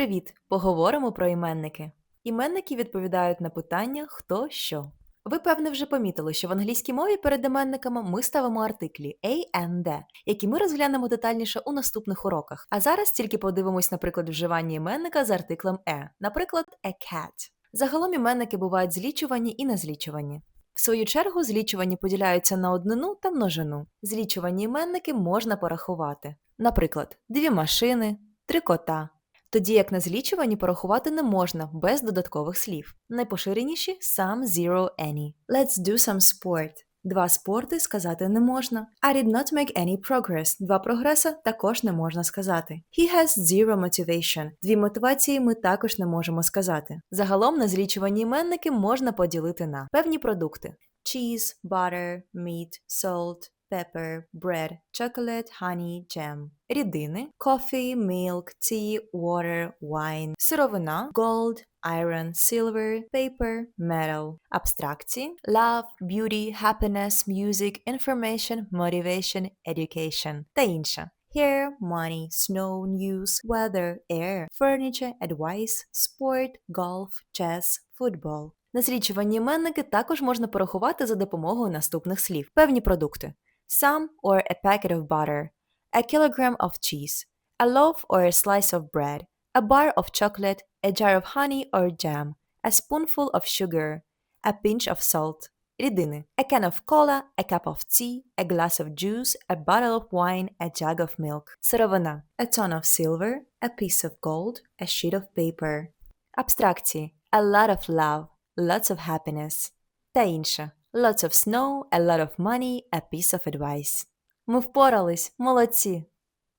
Привіт! Поговоримо про іменники. Іменники відповідають на питання хто що. Ви, певне, вже помітили, що в англійській мові перед іменниками ми ставимо артиклі A and D, які ми розглянемо детальніше у наступних уроках. А зараз тільки подивимось, наприклад, вживання іменника з артиклем E, наприклад, a cat. Загалом іменники бувають злічувані і незлічувані. В свою чергу, злічувані поділяються на однину та множину. Злічувані іменники можна порахувати. Наприклад, дві машини, три кота. Тоді як на злічуванні порахувати не можна без додаткових слів. Найпоширеніші сам zero any. Let's do some sport. Два спорти сказати не можна. I did not make any progress. Два прогреса також не можна сказати. He has zero motivation. Дві мотивації ми також не можемо сказати. Загалом на злічувані іменники можна поділити на певні продукти: cheese, butter, meat, salt, pepper, bread, chocolate, honey, jam. Рідини coffee, milk, tea, water, wine. Сировина gold, iron, silver, paper, metal. Абстракції love, beauty, happiness, music, information, motivation, education та інше. Hair, money, snow, news, weather, air, furniture, advice, sport, golf, chess, football. На злічувані іменники також можна порахувати за допомогою наступних слів. Певні продукти some or a packet of butter, a kilogram of cheese, a loaf or a slice of bread, a bar of chocolate, a jar of honey or jam, a spoonful of sugar, a pinch of salt. Рідини a can of cola, a cup of tea, a glass of juice, a bottle of wine, a jug of milk. Сировина a ton of silver, a piece of gold, a sheet of paper. Абстракції a lot of love, lots of happiness. Та інше lots of snow, a lot of money, a piece of advice. Ми впорались, молодці!